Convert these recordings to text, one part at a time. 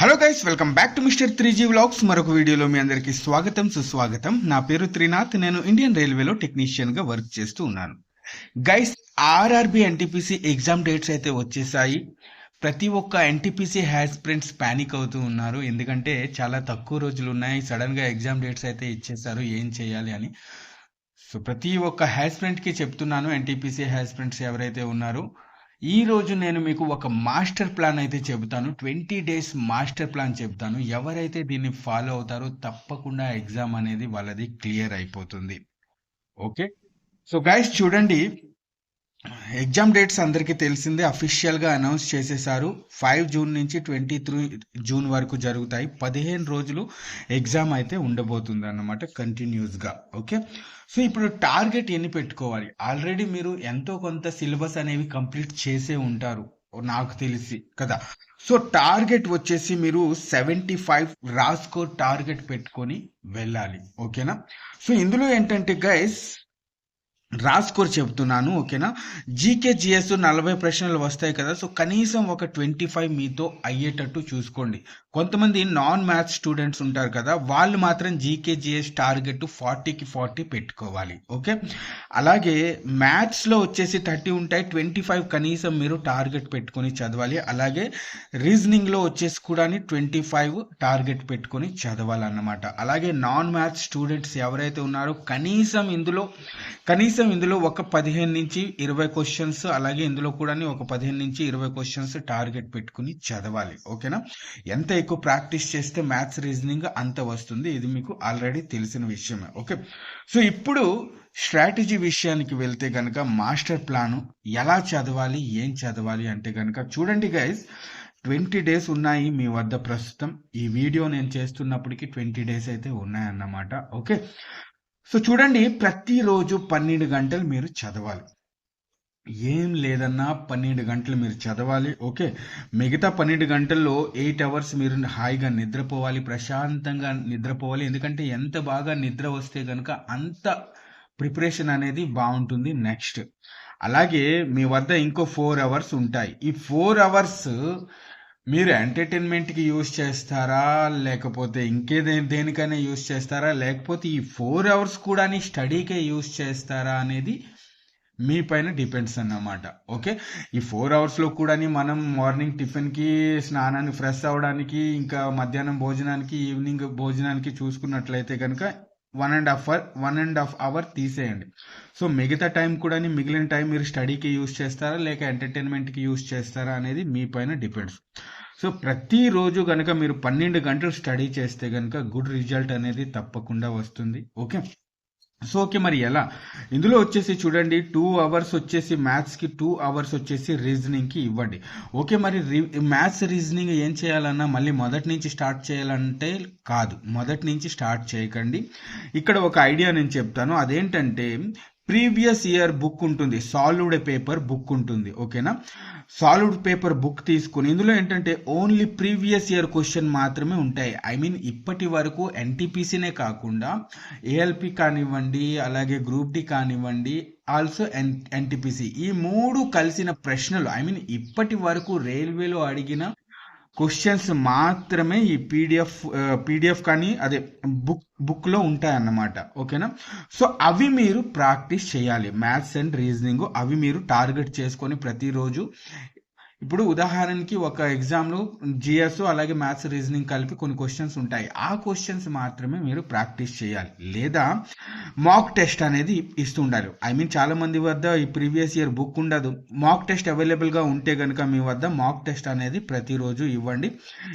Hello guys welcome back to mister three G vlogs మరొక వీడియోలో మీ అందరికీ స్వాగతం సుస్వాగతం. నా పేరు త్రినాథ్ నేను ఇండియన్ రైల్వేలో టెక్నీషియన్గా వర్క్ చేస్తూ ఉన్నాను. Guys RRB NTPC exam dates అయితే వచ్చేసాయి. ప్రతి ఒక్క ఎన్టీపీసీ హ్యాస్పిరెంట్స్ ప్యానిక్ అవుతూ ఉన్నారు. ఎందుకంటే చాలా తక్కువ రోజులు ఉన్నాయి. సడన్గా ఎగ్జామ్ డేట్స్ అయితే ఇచ్చేసారు ఏం చేయాలి అని. సో ప్రతి ఒక్క హ్యాస్పిరెంట్కి చెప్తున్నాను. ఎన్టీపీసీ హ్యాస్పిరెంట్స్ ఎవరైతే ఉన్నారో ఈ రోజు నేను మీకు ఒక మాస్టర్ ప్లాన్ అయితే చెబుతాను. ట్వంటీ డేస్ మాస్టర్ ప్లాన్ చెప్తాను ఎవరైతే దీన్ని ఫాలో అవుతారో తప్పకుండా ఎగ్జామ్ అనేది వాళ్ళది క్లియర్ అయిపోతుంది. ఓకే? సో గైస్ చూడండి. ఎగ్జామ్ డేట్స్ అందరికీ తెలిసిందే అఫీషియల్గా అనౌన్స్ చేసేసారు ఫైవ్ జూన్ నుంచి ట్వంటీ త్రీ జూన్ వరకు జరుగుతాయి. పదిహేను రోజులు ఎగ్జామ్ అయితే ఉండబోతుంది అన్నమాట కంటిన్యూస్గా. ఓకే? సో ఇప్పుడు టార్గెట్ ఎన్ని పెట్టుకోవాలి? ఆల్రెడీ మీరు ఎంతో కొంత సిలబస్ అనేవి కంప్లీట్ చేసే ఉంటారు నాకు తెలిసి కదా? సో టార్గెట్ వచ్చేసి మీరు సెవెంటీ ఫైవ్ రాస్కో టార్గెట్ పెట్టుకొని వెళ్ళాలి. ఓకేనా? సో ఇందులో ఏంటంటే గైస్ రాసుకొని చెప్తున్నాను ఓకేనా? జీకే జిఎస్ నలభై ప్రశ్నలు వస్తాయి కదా సో కనీసం ఒక ట్వంటీ ఫైవ్ మీతో అయ్యేటట్టు చూసుకోండి. కొంతమంది నాన్ మ్యాథ్స్ స్టూడెంట్స్ ఉంటారు కదా వాళ్ళు మాత్రం జీకే జిఎస్ టార్గెట్ ఫార్టీకి ఫార్టీ పెట్టుకోవాలి ఓకే? అలాగే మ్యాథ్స్లో వచ్చేసి థర్టీ ఉంటాయి ట్వంటీ ఫైవ్ కనీసం మీరు టార్గెట్ పెట్టుకొని చదవాలి అలాగే రీజనింగ్లో వచ్చేసి కూడా ట్వంటీ ఫైవ్ టార్గెట్ పెట్టుకొని చదవాలన్నమాట. అలాగే నాన్ మ్యాథ్స్ స్టూడెంట్స్ ఎవరైతే ఉన్నారో కనీసం ఇందులో కనీసం ఇందులో ఒక పదిహేను నుంచి ఇరవై క్వశ్చన్స్ అలాగే ఇందులో కూడా ఒక పదిహేను నుంచి ఇరవై క్వశ్చన్స్ టార్గెట్ పెట్టుకుని చదవాలి ఓకేనా? ఎంత ఎక్కువ ప్రాక్టీస్ చేస్తే మ్యాథ్స్ రీజనింగ్ అంత వస్తుంది. ఇది మీకు ఆల్రెడీ తెలిసిన విషయమే. ఓకే? సో ఇప్పుడు స్ట్రాటజీ విషయానికి వెళ్తే కనుక మాస్టర్ ప్లాను ఎలా చదవాలి ఏం చదవాలి అంటే కనుక చూడండి గైస్ ట్వంటీ డేస్ ఉన్నాయి మీ వద్ద ప్రస్తుతం. ఈ వీడియో నేను చేస్తున్నప్పటికీ ట్వంటీ డేస్ అయితే ఉన్నాయన్నమాట. ఓకే? సో చూడండి ప్రతిరోజు పన్నెండు గంటలు మీరు చదవాలి. ఏం లేదన్నా పన్నెండు గంటలు మీరు చదవాలి ఓకే? మిగతా పన్నెండు గంటల్లో ఎయిట్ అవర్స్ మీరు హాయిగా నిద్రపోవాలి ప్రశాంతంగా నిద్రపోవాలి. ఎందుకంటే ఎంత బాగా నిద్ర వస్తే కనుక అంత ప్రిపరేషన్ అనేది బాగుంటుంది నెక్స్ట్. అలాగే మీ వద్ద ఇంకో ఫోర్ అవర్స్ ఉంటాయి. ఈ ఫోర్ అవర్స్ మీరు ఎంటర్టైన్మెంట్కి యూజ్ చేస్తారా లేకపోతే ఇంకే దేనికైనా యూజ్ చేస్తారా లేకపోతే ఈ ఫోర్ అవర్స్ కూడా స్టడీకే యూజ్ చేస్తారా అనేది మీ పైన డిపెండ్స్ అన్నమాట. ఓకే ఈ ఫోర్ అవర్స్లో కూడా మనం మార్నింగ్ టిఫిన్కి స్నానానికి ఫ్రెష్ అవ్వడానికి ఇంకా మధ్యాహ్నం భోజనానికి ఈవినింగ్ భోజనానికి చూసుకున్నట్లయితే కనుక one and half hour one and half hour తీసేయండి. సో మిగతా టైం కూడా మిగిలిన టైం మీరు స్టడీకి యూజ్ చేస్తారా లేక ఎంటర్టైన్మెంట్కి యూజ్ చేస్తారా అనేది మీ పైన డిపెండ్స్ సో ప్రతిరోజు కనుక మీరు పన్నెండు గంటలు స్టడీ చేస్తే కనుక గుడ్ రిజల్ట్ అనేది తప్పకుండా వస్తుంది. ఓకే సో ఓకే మరి ఎలా? ఇందులో వచ్చేసి చూడండి టూ అవర్స్ వచ్చేసి మ్యాథ్స్కి టూ అవర్స్ వచ్చేసి రీజనింగ్కి ఇవ్వండి. ఓకే మరి మ్యాథ్స్ రీజనింగ్ ఏం చేయాలన్నా మళ్ళీ మొదటి నుంచి స్టార్ట్ చేయాలంటే కాదు. మొదటి నుంచి స్టార్ట్ చేయకండి. ఇక్కడ ఒక ఐడియా నేను చెప్తాను. అదేంటంటే ప్రీవియస్ ఇయర్ బుక్ ఉంటుంది. సాలిడ్ పేపర్ బుక్ ఉంటుంది. ఓకేనా? సాలిడ్ పేపర్ బుక్ తీసుకుని ఇందులో ఏంటంటే ఓన్లీ ప్రీవియస్ ఇయర్ క్వశ్చన్ మాత్రమే ఉంటాయి. ఐ మీన్ ఇప్పటి వరకు ఎన్టీపీసీనే కాకుండా ఏఎల్పి కానివ్వండి అలాగే గ్రూప్ డి కానివ్వండి ఆల్సో ఎన్ ఎన్టీపీసీ ఈ మూడు కలిసిన ప్రశ్నలు ఐ మీన్ ఇప్పటి వరకు రైల్వేలో అడిగిన క్వశ్చన్స్ మాత్రమే ఈ పీడిఎఫ్ పీడిఎఫ్ కానీ అదే బుక్ బుక్లో ఉంటాయన్నమాట. ఓకేనా? సో అవి మీరు ప్రాక్టీస్ చేయాలి. మ్యాథ్స్ అండ్ రీజనింగ్ అవి మీరు టార్గెట్ చేసుకొని ప్రతిరోజు ఇప్పుడు ఉదాహరణకి ఒక ఎగ్జామ్లో జిఎస్ అలాగే మ్యాథ్స్ రీజనింగ్ కలిపి కొన్ని క్వశ్చన్స్ ఉంటాయి. ఆ క్వశ్చన్స్ మాత్రమే మీరు ప్రాక్టీస్ చేయాలి. లేదా మాక్ టెస్ట్ అనేది ఇస్తూ ఉండాలి. ఐ మీన్ చాలా మంది వద్ద ఈ ప్రీవియస్ ఇయర్ బుక్ ఉండదు. మాక్ టెస్ట్ అవైలబుల్గా ఉంటే కనుక మీ వద్ద మాక్ టెస్ట్ అనేది ప్రతిరోజు ఇవ్వండి.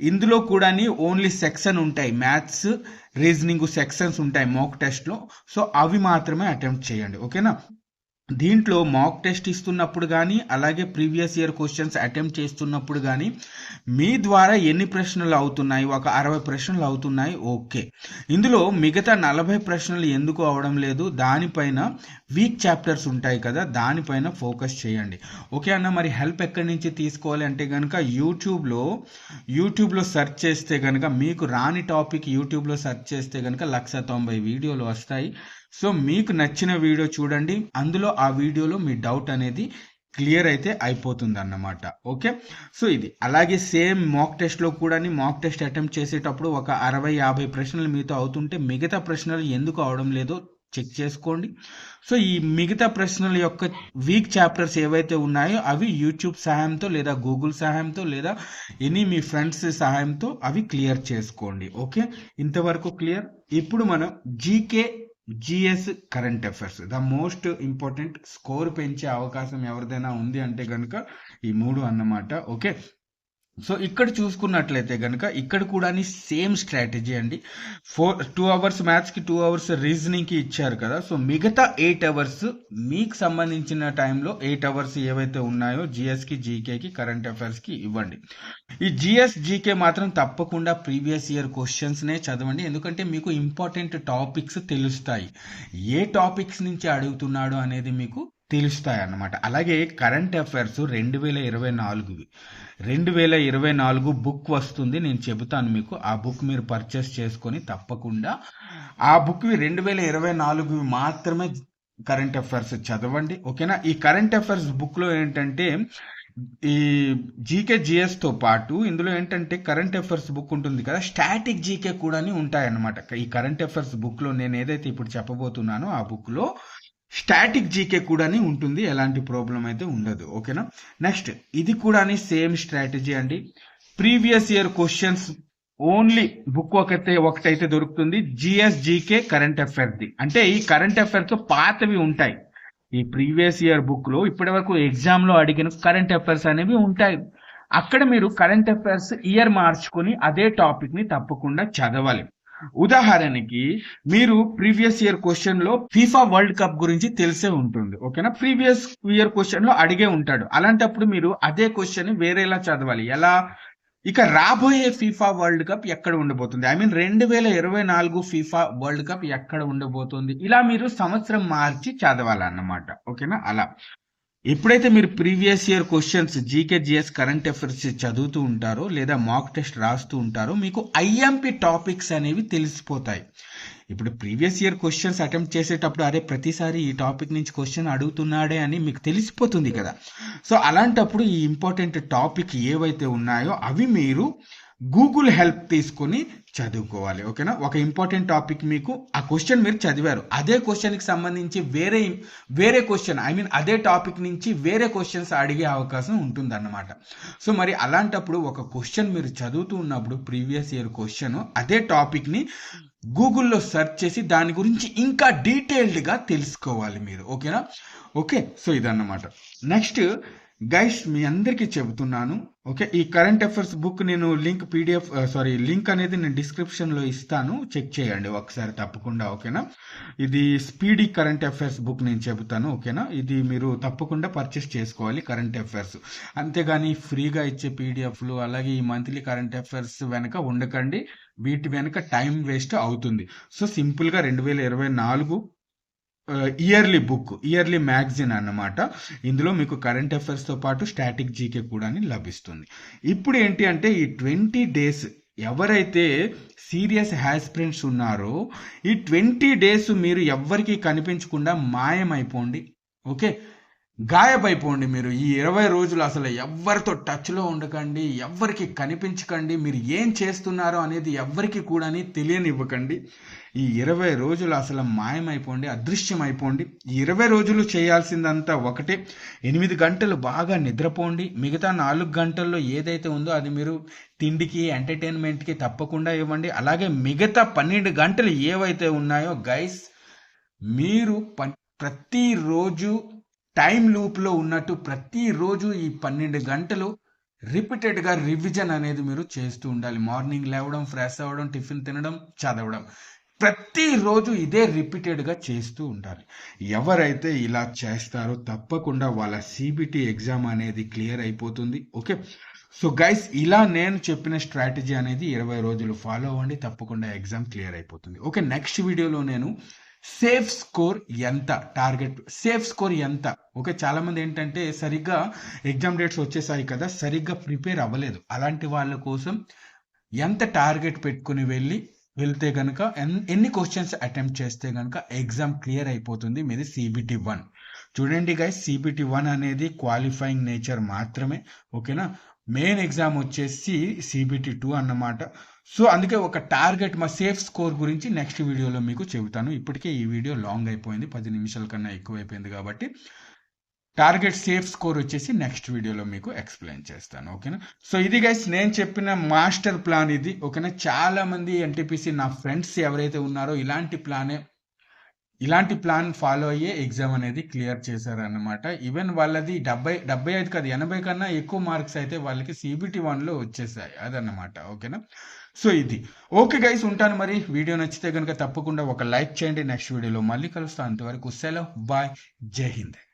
ఇందులో కూడా ఓన్లీ సెక్షన్ ఉంటాయి. మ్యాథ్స్ రీజనింగ్ సెక్షన్స్ ఉంటాయి మాక్ టెస్ట్లో సో అవి మాత్రమే అటెంప్ట్ చేయండి. ఓకేనా? దీంట్లో మాక్ టెస్ట్ ఇస్తున్నప్పుడు కానీ అలాగే ప్రీవియస్ ఇయర్ క్వశ్చన్స్ అటెంప్ట్ చేస్తున్నప్పుడు కానీ మీ ద్వారా ఎన్ని ప్రశ్నలు అవుతున్నాయి? ఒక అరవై ప్రశ్నలు అవుతున్నాయి. ఓకే. ఇందులో మిగతా నలభై ప్రశ్నలు ఎందుకు అవడం లేదు? దానిపైన వీక్ చాప్టర్స్ ఉంటాయి కదా దానిపైన ఫోకస్ చేయండి. ఓకే అన్న మరి హెల్ప్ ఎక్కడి నుంచి తీసుకోవాలి అంటే కనుక యూట్యూబ్లో యూట్యూబ్లో సెర్చ్ చేస్తే కనుక మీకు రాని టాపిక్ యూట్యూబ్లో సెర్చ్ చేస్తే కనుక లక్ష తొంభై వీడియోలు వస్తాయి. సో మీకు నచ్చిన వీడియో చూడండి. అందులో ఆ వీడియోలో మీ డౌట్ అనేది క్లియర్ అయితే అయిపోతుంది అన్నమాట ఓకే? సో ఇది. అలాగే సేమ్ మాక్ టెస్ట్లో కూడా మాక్ టెస్ట్ అటెంప్ట్ చేసేటప్పుడు ఒక అరవై యాభై ప్రశ్నలు మీతో అవుతుంటే మిగతా ప్రశ్నలు ఎందుకు అవడం లేదో చెక్ చేసుకోండి. సో ఈ మిగతా ప్రశ్నల యొక్క వీక్ చాప్టర్స్ ఏవైతే ఉన్నాయో అవి యూట్యూబ్ సహాయంతో లేదా గూగుల్ సహాయంతో లేదా ఎనీ మీ ఫ్రెండ్స్ సహాయంతో అవి క్లియర్ చేసుకోండి. ఓకే? ఇంతవరకు క్లియర్. ఇప్పుడు మనం GK GS current affairs. The most important score పెంచే అవకాశం ఎవరిదైనా ఉంది అంటే కనుక ఈ మూడు అన్నమాట. ఓకే? సో ఇక్కడ చూసుకున్నట్లయితే కనుక ఇక్కడ కూడా సేమ్ స్ట్రాటజీ అండి. ఫోర్ టూ అవర్స్ మ్యాథ్స్కి టూ అవర్స్ రీజనింగ్కి ఇచ్చారు కదా. సో మిగతా ఎయిట్ అవర్స్ మీకు సంబంధించిన టైంలో ఎయిట్ అవర్స్ ఏవైతే ఉన్నాయో జిఎస్కి జీకేకి కరెంట్ అఫైర్స్కి ఇవ్వండి. ఈ జిఎస్ జీకే మాత్రం తప్పకుండా ప్రీవియస్ ఇయర్ క్వశ్చన్స్నే చదవండి. ఎందుకంటే మీకు ఇంపార్టెంట్ టాపిక్స్ తెలుస్తాయి. ఏ టాపిక్స్ నుంచి అడుగుతున్నాడు అనేది మీకు అన్నమాట అలాగే కరెంట్ అఫైర్స్ రెండు వేల ఇరవై నాలుగువి. రెండు వేల ఇరవై నాలుగు బుక్ వస్తుంది నేను చెబుతాను మీకు. ఆ బుక్ మీరు పర్చేస్ చేసుకొని తప్పకుండా ఆ బుక్ రెండు వేల ఇరవై నాలుగు మాత్రమే కరెంట్ అఫైర్స్ చదవండి. ఓకేనా? ఈ కరెంట్ అఫైర్స్ బుక్లో ఏంటంటే ఈ జీకే జిఎస్తో పాటు ఇందులో ఏంటంటే కరెంట్ అఫైర్స్ బుక్ ఉంటుంది కదా స్టాటిక్ జీకే కూడా ఉంటాయన్నమాట. ఈ కరెంట్ అఫైర్స్ బుక్లో నేను ఏదైతే ఇప్పుడు చెప్పబోతున్నానో ఆ బుక్లో స్టాటిక్ జీకే కూడా ఉంటుంది ఎలాంటి ప్రాబ్లం అయితే ఉండదు. ఓకేనా? నెక్స్ట్ ఇది కూడా సేమ్ స్ట్రాటజీ అండి. Previous year questions only book ఒకతే ఒకటైతే దొరుకుతుంది. జిఎస్ జీకే కరెంట్ అఫైర్స్ అంటే ఈ కరెంట్ అఫైర్స్ పాతవి ఉంటాయి. ఈ ప్రీవియస్ ఇయర్ బుక్లో ఇప్పటి వరకు ఎగ్జామ్లో అడిగిన కరెంట్ అఫైర్స్ అనేవి ఉంటాయి. అక్కడ మీరు కరెంట్ అఫైర్స్ ఇయర్ మార్చుకొని అదే టాపిక్ని తప్పకుండా చదవాలి. ఉదాహరణకి మీరు ప్రీవియస్ ఇయర్ క్వశ్చన్లో ఫీఫా వరల్డ్ కప్ గురించి తెలిసే ఉంటుంది ఓకేనా? ప్రీవియస్ ఇయర్ క్వశ్చన్లో అడిగే ఉంటాడు. అలాంటప్పుడు మీరు అదే క్వశ్చన్ వేరేలా చదవాలి. ఎలా? ఇక రాబోయే ఫీఫా వరల్డ్ కప్ ఎక్కడ ఉండబోతుంది? ఐ మీన్ రెండు వేల ఇరవై నాలుగు ఫీఫా వరల్డ్ కప్ ఎక్కడ ఉండబోతుంది? ఇలా మీరు సంవత్సరం మార్చి చదవాలన్నమాట ఓకేనా? అలా. ఎప్పుడైతే మీరు previous year questions GK GS current affairs చదువుతూ ఉంటారో లేదా మాక్ టెస్ట్ రాస్తూ ఉంటారో మీకు ఐఎంపి టాపిక్స్ అనేవి తెలిసిపోతాయి. ఇప్పుడు ప్రీవియస్ ఇయర్ క్వశ్చన్స్ అటెంప్ట్ చేసేటప్పుడు అరే ప్రతిసారి ఈ టాపిక్ నుంచి క్వశ్చన్ అడుగుతున్నాడే అని మీకు తెలిసిపోతుంది కదా. సో అలాంటప్పుడు ఈ ఇంపార్టెంట్ టాపిక్ ఏవైతే ఉన్నాయో అవి మీరు గూగుల్ హెల్ప్ తీసుకొని చదువుకోవాలి ఓకేనా? ఒక ఇంపార్టెంట్ టాపిక్ మీకు ఆ క్వశ్చన్ మీరు చదివారు. అదే క్వశ్చన్కి సంబంధించి వేరే వేరే క్వశ్చన్ ఐ మీన్ అదే టాపిక్ నుంచి వేరే క్వశ్చన్స్ అడిగే అవకాశం ఉంటుందన్నమాట. సో మరి అలాంటప్పుడు ఒక క్వశ్చన్ మీరు చదువుతూ ఉన్నప్పుడు ప్రీవియస్ ఇయర్ క్వశ్చన్ అదే టాపిక్ని గూగుల్లో సెర్చ్ చేసి దాని గురించి ఇంకా డీటెయిల్డ్గా తెలుసుకోవాలి మీరు ఓకేనా? ఓకే సో ఇదన్నమాట. నెక్స్ట్ గైస్ మీ అందరికీ చెబుతున్నాను ఓకే? ఈ కరెంట్ అఫైర్స్ బుక్ నేను లింక్ పీడిఎఫ్ సారీ లింక్ అనేది నేను డిస్క్రిప్షన్లో ఇస్తాను. చెక్ చేయండి ఒకసారి తప్పకుండా ఓకేనా? ఇది స్పీడీ కరెంట్ అఫైర్స్ బుక్ నేను చెబుతాను ఓకేనా? ఇది మీరు తప్పకుండా పర్చేస్ చేసుకోవాలి కరెంట్ అఫైర్స్ అంతేగాని ఫ్రీగా ఇచ్చే పీడిఎఫ్లు అలాగే ఈ మంత్లీ కరెంట్ అఫైర్స్ వెనక ఉండకండి. వీటి వెనక టైం వేస్ట్ అవుతుంది. సో సింపుల్గా రెండు వేల ఇరవై నాలుగు ఇయర్లీ బుక్ ఇయర్లీ మ్యాగజైన్ అన్నమాట. ఇందులో మీకు కరెంట్ అఫైర్స్తో పాటు స్టాటిక్ జీకే కూడా లభిస్తుంది. ఇప్పుడు ఏంటి అంటే ఈ ట్వంటీ డేస్ ఎవరైతే సీరియస్ హ్యాస్పిరెంట్స్ ఉన్నారో ఈ ట్వంటీ డేస్ మీరు ఎవ్వరికి కనిపించకుండా మాయమైపోండి. ఓకే? గాయపైపోండి మీరు. ఈ ఇరవై రోజులు అసలు ఎవరితో టచ్లో ఉండకండి ఎవ్వరికి కనిపించకండి మీరు ఏం చేస్తున్నారో అనేది ఎవ్వరికి కూడా తెలియనివ్వకండి. ఈ ఇరవై రోజులు అసలు మాయమైపోండి అదృశ్యమైపోండి. ఈ ఇరవై రోజులు చేయాల్సిందంతా ఒకటే. ఎనిమిది గంటలు బాగా నిద్రపోండి. మిగతా నాలుగు గంటల్లో ఏదైతే ఉందో అది మీరు తిండికి ఎంటర్టైన్మెంట్కి తప్పకుండా ఇవ్వండి. అలాగే మిగతా పన్నెండు గంటలు ఏవైతే ఉన్నాయో గైస్ మీరు ప్రతిరోజు టైం లూప్లో ఉన్నట్టు ప్రతిరోజు ఈ పన్నెండు గంటలు రిపీటెడ్గా రివిజన్ అనేది మీరు చేస్తూ ఉండాలి. మార్నింగ్ లేవడం ఫ్రెష్ అవ్వడం టిఫిన్ తినడం చదవడం. ప్రతిరోజు ఇదే రిపీటెడ్గా చేస్తూ ఉండాలి. ఎవరైతే ఇలా చేస్తారో తప్పకుండా వాళ్ళ సిబిటి ఎగ్జామ్ అనేది క్లియర్ అయిపోతుంది. ఓకే? సో గైస్ ఇలా నేను చెప్పిన స్ట్రాటజీ అనేది ఇరవై రోజులు ఫాలో అవ్వండి. తప్పకుండా ఎగ్జామ్ క్లియర్ అయిపోతుంది. ఓకే నెక్స్ట్ వీడియోలో నేను సేఫ్ స్కోర్ ఎంత? టార్గెట్. సేఫ్ స్కోర్ ఎంత? ఓకే చాలామంది ఏంటంటే సరిగ్గా ఎగ్జామ్ డేట్స్ వచ్చేసాయి కదా సరిగ్గా ప్రిపేర్ అవ్వలేదు. అలాంటి వాళ్ళ కోసం ఎంత టార్గెట్ పెట్టుకుని వెళ్ళి వెళ్తే కనుక ఎన్ని క్వశ్చన్స్ అటెంప్ట్ చేస్తే కనుక ఎగ్జామ్ క్లియర్ అయిపోతుంది. మీది సిబిటి వన్ చూడండి గైస్ సిబిటి వన్ అనేది క్వాలిఫైయింగ్ నేచర్ మాత్రమే. ఓకేనా? మెయిన్ ఎగ్జామ్ వచ్చేసి సిబిటి టూ అన్నమాట. సో అందుకే ఒక టార్గెట్ మా సేఫ్ స్కోర్ గురించి నెక్స్ట్ వీడియోలో మీకు చెబుతాను. ఇప్పటికే ఈ వీడియో లాంగ్ అయిపోయింది పది నిమిషాల కన్నా ఎక్కువ అయిపోయింది కాబట్టి టార్గెట్ సేఫ్ స్కోర్ వచ్చేసి నెక్స్ట్ వీడియోలో మీకు ఎక్స్ప్లెయిన్ చేస్తాను ఓకేనా? సో ఇది గైస్ నేను చెప్పిన మాస్టర్ ప్లాన్ ఇది ఓకేనా? చాలా మంది ఎన్టీపీసీ నా ఫ్రెండ్స్ ఎవరైతే ఉన్నారో ఇలాంటి ప్లానే ఇలాంటి ప్లాన్ ఫాలో అయ్యే ఎగ్జామ్ అనేది క్లియర్ చేశారనమాట ఈవెన్ వాళ్ళది డెబ్బై డెబ్బై ఐదు కాదు ఎనభై కన్నా ఎక్కువ మార్క్స్ అయితే వాళ్ళకి సిబిటి వన్లో వచ్చేసాయి. అదన్నమాట. ఓకేనా? సో ఇది. ఓకే గైస్ ఉంటాను మరి. వీడియో నచ్చితే కనుక తప్పకుండా ఒక లైక్ చేయండి. నెక్స్ట్ వీడియోలో మళ్ళీ కలుస్తాను. అంతవరకు సెలవు. బాయ్. జై హింద్.